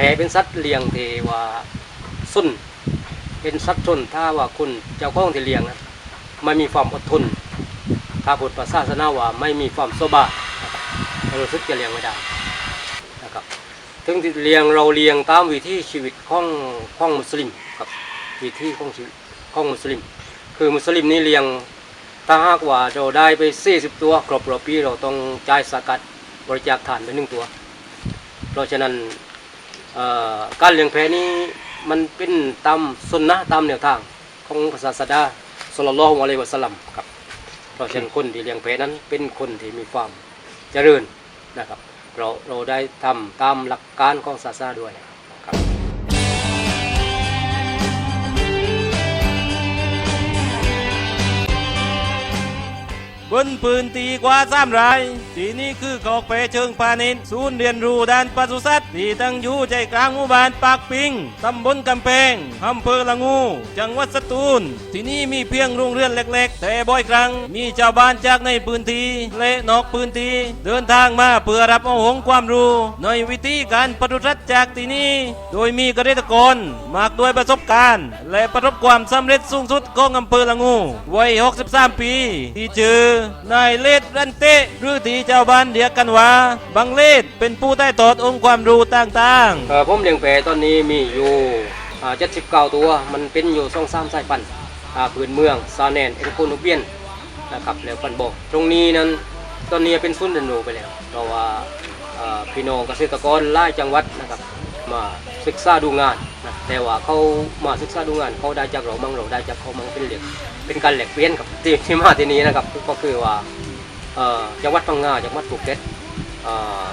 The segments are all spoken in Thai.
แพะเป็นสัตว์เลี้ยงเทว่าสุนเป็นสัตว์ชนถ้าว่าคุณเจ้าของที่เลี้ยงนะไม่มีความอดทน ถ้าพุทธศาสนาว่าไม่มีความโซบานะครับรู้สึกจะเลี้ยงไม่ได้นะครับถึงที่เลี้ยงเราเลี้ยงตามวิถีชีวิตของของมุสลิมครับวิถีของชีวิตของมุสลิม คือมุสลิมนี่เลี้ยงถ้าหากว่าเราได้ไป 40 ตัวครบรอบปีเราต้องจ่ายสกัดบริจาคทานไปหนึ่งตัว เพราะฉะนั้น การเลี้ยงแพะนี้มันเป็นตามสุนนะตามแนวทางของศาสดาสุลลัลขอฮุอะลัยวะสัลลัมครับเพราะฉะนั้นคนที่เลี้ยงแพะนั้นเป็นคนที่มีความเจริญนะครับ เราเราได้ทำตามหลักการของศาสนาด้วย ครับนปืนตีกว่าสามราย ที่นี่คือขอกเปเชิงพาณิชย์ศูนย์เรียนรู้ด้านปศุสัตว์ที่ตั้งอยู่ใจกลางหมู่บ้านปากปิงตำบลกำแพงอำเภอละงู จังหวัดสตูล ที่นี่มีเพียงโรงเรือนเล็ก ๆ แต่บ่อยครั้ง มีชาวบ้านจากในพื้นที่และนอกพื้นที่เดินทางมาเพื่อรับเอาหงความรู้ในวิธีการปศุสัตว์จากที่นี่ โดยมีเกษตรกรมากด้วยประสบการณ์ และประสบความสำเร็จสูงสุดของอำเภอละงูวัย 63 ปี ที่เจอนายเลดรันเตหรือที่เจ้าบ้านเรียกกันว่าบังเลดเป็นผู้ใต้ตอดองค์ความรู้ต่างๆ เอ่อผมเลี้ยงแพะตอนนี้มีอยู่เจ็ดสิบเก้าตัว มันเป็นอยู่สองสามสายพันธุ์อ่าพื้นเมืองซาแนนเอ็นโคนูเบียนนะครับแล้วปันบอก ตรงนี้นั้นตอนนี้เป็นศูนย์เรียนรู้ไปแล้ว เพราะว่าอ่าพี่น้องเกษตรกรหลายจังหวัดนะครับมาศึกษาดูงานนะแต่ว่าเขามาศึกษาดูงานเขาได้จากเรามั่งเราได้จากเขามั่งเป็นเหล็ก เป็นการแหลกเปลี่ยนกับที่ที่มาที่นี้นะครับก็คือว่าจังหวัดพังงาจังหวัดภูเก็ต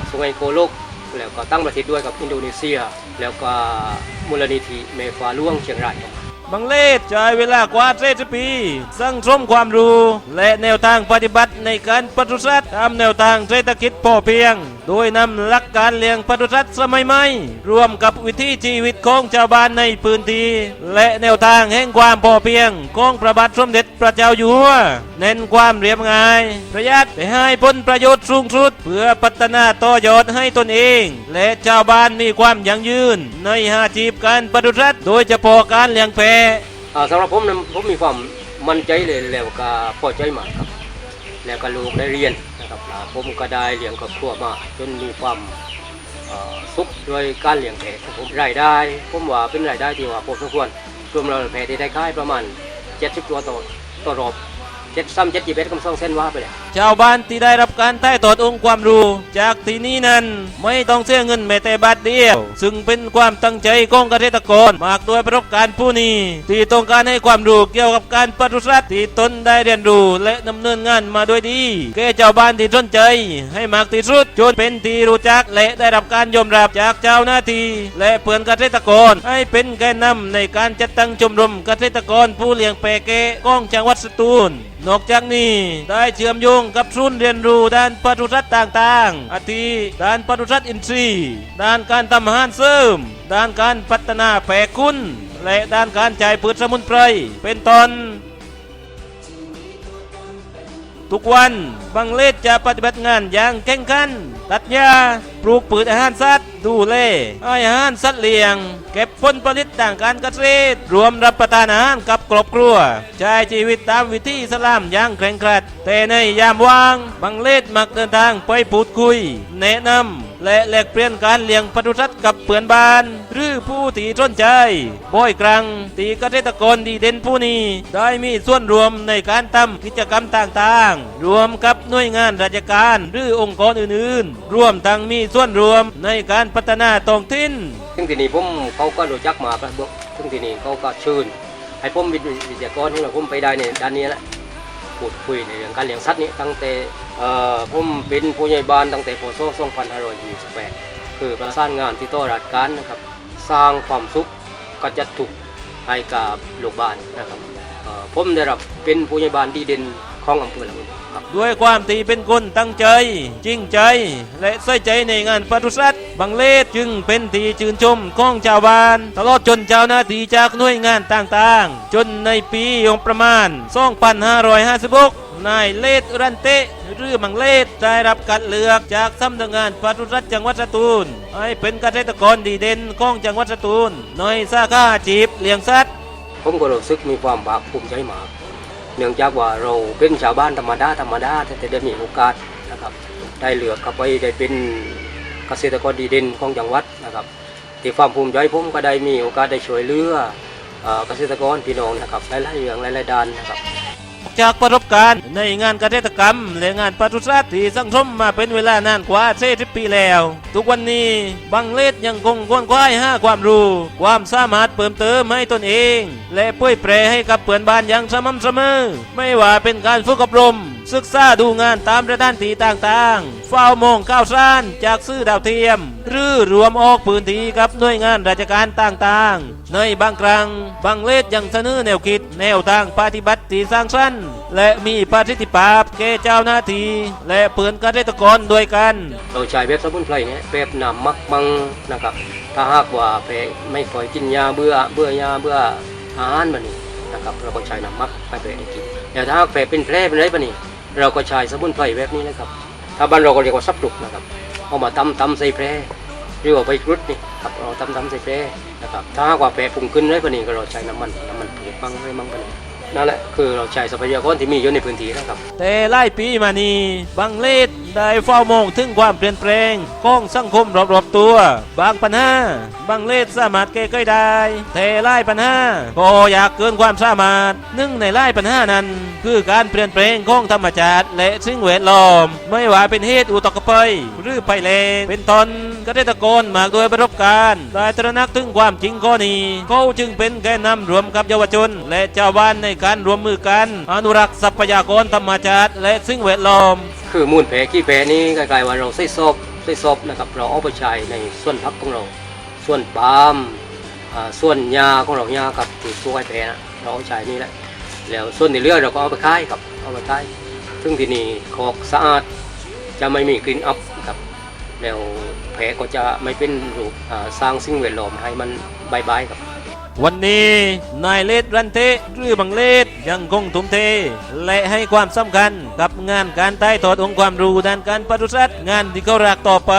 สุไหงโกโลกแล้วก็ตั้งประเทศด้วยกับอินโดนีเซีย แล้วก็มูลนิธิเมฟาล่วงเชียงรายครับบังเลศใช้เวลากว่าเจ็ดปีสั่งสมความรู้ และแนวทางปฏิบัติในการปศุสัตว์ตามแนวทางเศรษฐกิจพอเพียง โดยนำหลักการเลี้ยงปศุสัตว์สมัยใหม่รวมกับวิถีชีวิตของชาวบ้านในพื้นที่และแนวทางแห่งความพอเพียงของพระบาทสมเด็จพระเจ้าอยู่หัวเน้นความเรียบง่ายประหยัดไปให้ผลประโยชน์สูงสุด เพื่อพัฒนาต่อยอดให้ตนเอง และชาวบ้านมีความยั่งยืน ในหาชีพการปศุสัตว์โดยเฉพาะการเลี้ยงแพะอ่สำหรับผมนะผมมีความมั่นใจเลยแล้วก็พอใจมากครับ แล้วก็ลูกได้เรียน นะครับผมก็ได้เลี้ยงครอบครัวมาจนมีความสุขด้วยการเลี้ยงแพะผมรายได้ผมว่าเป็นรายได้ที่ว่าพอสมควรรวมเราแพะที่ได้ค่ายประมาณ 70 ตัวต่อต่อรอบเจ็ดซ้ำเจ็ดจีเบสกำซองเส้นว่าไปเลย ชาวบ้านที่ได้รับการถ่ายทอดองค์ความรู้ จากที่นี่นั้น ไม่ต้องเสียเงินแม้แต่บาทเดียว ซึ่งเป็นความตั้งใจของเกษตรกรมากด้วยประสบการณ์ผู้นี้ ที่ต้องการให้ความรู้เกี่ยวกับการปศุสัตว์ที่ตนได้เรียนรู้และดำเนินงานมาโดยดีแก่ชาวบ้านที่สนใจ ให้มากที่สุดจนเป็นที่รู้จักและได้รับการยอมรับจากเจ้าหน้าที่และเพื่อนเกษตรกรให้เป็นแกนนำในการจัดตั้งชมรมเกษตรกรผู้เลี้ยงแปะเกะของจังหวัดสตูลนอกจากนี้ได้เชื่อมโยงกับศูนย์เรียนรู้ด้านปศุสัตว์ต่างๆ อาทิด้านปศุสัตว์อินทรีย์ด้านการทำอาหารเสริม ด้านการพัฒนาแผกคุณ และด้านการจ่ายพืชสมุนไพรเป็นต้นทุกวัน บังเลศจะปฏิบัติงานอย่างแข่งขันตัดหญ้าปลูกพืชอาหารสัตว์ ดูแลให้อาหารสัตว์เลี้ยง เก็บผลผลิตทางการเกษตร รวมรับประทานอาหารกับครอบครัว ใช้ชีวิตตามวิถีสลามอย่างเคร่งครัด แต่ในยามว่าง บังเลศมักเดินทางไปพูดคุย แนะนำและแลกเปลี่ยนการเลี้ยงปศุสัตว์กับเพื่อนบ้าน หรือผู้ที่สนใจบ่อยครั้งตีเกษตรกรดีเด่นผู้นี้ได้มีส่วนรวมในการทำกิจกรรมต่างๆ รวมกับหน่วยงานราชการ หรือองค์กรอื่นๆ ร่วมทั้งมีส่วนรวมในการพัฒนาท้องถิ่น ซึ่งที่นี้ผมเขาก็รู้จักมาครับบอกซึ่งที่นี้เขาก็เชิญให้ผมวิทยากรให้เราผมไปได้ในด้านนี้แหละพูดคุยในเรื่องการเลี้ยงสัตว์นี้ตั้งแต่เอ่อผมเป็นผู้ใหญ่บ้านตั้งแต่พศ2528คือประสานงานที่ต่อราชการนะครับ สร้างความสุขกระจัดทุกข์ให้กับลูกบ้านนะครับเอ่อผมได้รับเป็นผู้ใหญ่บ้านดีเด่น ของอำเภอละมุนครับด้วยความที่เป็นคนตั้งใจ จริงใจ และใส่ใจในงานปศุสัตว์บางเลศจึงเป็นที่ชื่นชมของชาวบ้าน ตลอดจนเจ้าหน้าที่จากหน่วยงานต่างๆ จนในปีงบประมาณ 2556นายเลดรันเตะหรือมังเลดได้รับการเลือกจากสำนักงานปศุสัตว์จังหวัดสตูล ให้เป็นเกษตรกรดีเด่นของจังหวัดสตูลในสาขาอาชีพเลี้ยงสัตว์ ผมก็รู้สึกมีความภาคภูมิใจมาก เนื่องจากว่าเราเป็นชาวบ้านธรรมดาธรรมดาแต่ได้มีโอกาสนะครับ ได้เหลือกเข้าไปได้เป็นเกษตรกรดีเด่นของจังหวัดนะครับที่ความภูมิใจผมก็ได้มีโอกาสได้ช่วยเหลือเอ่อเกษตรกรพี่น้องนะครับหลายๆเรื่องหลายๆด้านนะครับ จากประสบการณ์ ในงานเกษตรกรรม และงานปศุสัตว์ที่สังสมมาเป็นเวลานานกว่า40ปีแล้ว ทุกวันนี้บังเลดยังคงควนคว้ายหาความรู้ ความสามารถเพิ่มเติมให้ตนเอง และเผยแพร่ให้กับเพื่อนบ้านอย่างสม่ำเสมอ ไม่ว่าเป็นการฝึกอบรม ศึกษาดูงานตามสถานที่ต่างๆ เฝ้ามองข่าวสารจากสื่อดาวเทียม หรือรวมออกพื้นที่กับหน่วยงานราชการต่างๆ ในบางครั้งบางเลดยังเสนอแนวคิด แนวทางปฏิบัติที่สร้างสรรค์และมีประสิทธิภาพแก่เจ้าหน้าที่และเพื่อนเกษตรกรด้วยกันเราใช้แบบสมุนไพรเนี่ยแบบนำมักมังนะครับ ถ้าหากว่าแพ้ไม่ค่อยกินยาเบื่อเบื่อยาเบื่ออาหารแบบนี้นะครับเราก็ใช้น้ำมักไปแพ้ได้กินแต่ถ้าหากแพ้เป็นแผลเป็นไรแบบนี้ เราก็ใช้สมุนไพรแบบนี้นะครับ ถ้าบ้านเราก็เรียกว่าซับปลุกนะครับ เอามาตำตำใส่แพรหรือว่าใบกรุดนี่ครับเราตำตำใส่แพรนะครับ ถ้าหากว่าแพรปรุงขึ้นไรแบบนี้ก็เราใช้น้ำมันน้ำมันผืดบ้างไม่บ้างแบบนี้นั่นแหละคือเราใช้ทรัพยากรที่มีอยู่ในพื้นที่นะครับ แต่ไล่ปีมานี้บังเลด ได้เฝ้ามองถึงความเปลี่ยนแปลงของสังคมรอบๆตัว บางปัญหาบางเลสสามารถแก้ไขได้ แต่หลายปัญหาก็อยากเกินความสามารถหนึ่งในไล่ปัญหานั้น คือการเปลี่ยนแปลงของธรรมชาติและสิ่งแวดล้อม ไม่ว่าเป็นเหตุอุตกภัยหรือภัยแล้งเป็นตน เกษตรกรมากด้วยประสบการณ์ได้ตระหนักถึงความจริงข้อนี้เขาจึงเป็นแกนนำรวมกับเยาวชน และชาวบ้านในการรวมมือกัน อนุรักษ์ทรัพยากรธรรมชาติ และสิ่งแวดล้อม คือมูลแผลขี้แผลนี้คล้ายๆว่าเราใส่ซบใส่ซบนะครับเราเอาไปใช้ในส่วนพักของเรา ส่วนปาล์มอ่าส่วนยาของเรายากับที่ตัวไอ้แผลนะเราเอาใช้นี่แหละแล้วส่วนที่เหลือเราก็เอาไปขายครับเอาไปขายซึ่งที่นี่ขอกสะอาดจะไม่มีกลิ่นอับ แล้วแผลก็จะไม่เป็นรูปสร้างสิ่งแวดล้อมให้มันบายบายครับ วันนี้นายเลดรันเทหรือบังเลดยังคงทุ่มเท และให้ความสำคัญกับงานการใต้ทอดองค์ความรู้ด้านการปศุสัตว์งานที่เขารักต่อไป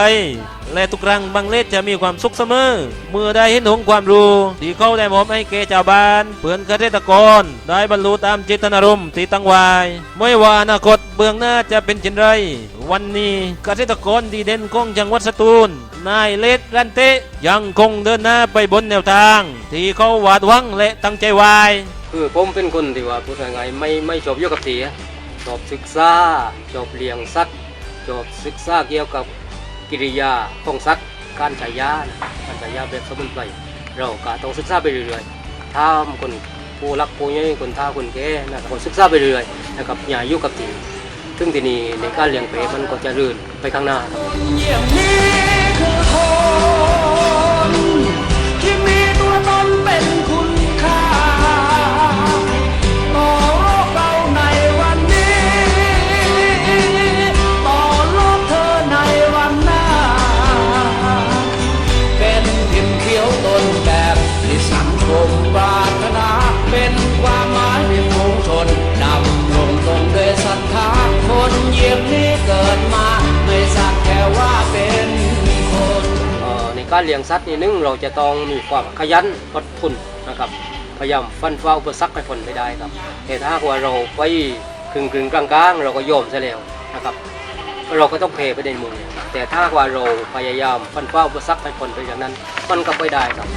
และทุกครั้งบังเลดจะมีความสุขเสมอ เมื่อได้เห็นองความรู้ที่เขาได้มอบให้แก่ชาวบ้านเพื่อนเกษตรกร ได้บรรลุตามเจตนารมณ์ที่ตั้งไว้ไม่ว่าอนาคตเบื้องหน้าจะเป็นเช่นไร วันนี้เกษตรกรดีเด่นของจังหวัดสตูลนายเลดรันเตยังคงเดินหน้าไปบนแนวทาง ที่เขาหวาดหวังและตั้งใจไว้คือผมเป็นคนที่ว่าพูดง่ายๆไม่ไม่ชอบยู่กับที่อะชอบศึกษาชอบเลี้ยงสัตว์ชอบศึกษาเกี่ยวกับ กิริยาของสัตว์การใช้ยานะการใช้ยาแบบสมุนไพรเราก็ต้องศึกษาไปเรื่อยๆถ้าคนผู้รักผู้ใหญ่คนท่าคนแก่นะครับคนศึกษาไปเรื่อยๆนะครับอย่าอยู่กับที่ซึ่งที่นี่ในการเลี้ยงเป็ดมันก็จะรื่นไปข้างหน้าครับ การเลี้ยงสัตว์นี่หนึงเราจะต้องมีความขยันอดทนนะครับ พยายามฟันฟ้าอุปสรรคให้พ้นไปได้ครับแต่ถ้าว่าเราไปกึ่งกึ่งๆกลางๆ เราก็ยอมซะแล้วนะครับ เราก็ต้องเพไปในมือแต่ถ้าว่าเราพยายามฟันฟ้าอุปสรรคให้ผลไปอย่างนั้น มันก็ไปได้ครับ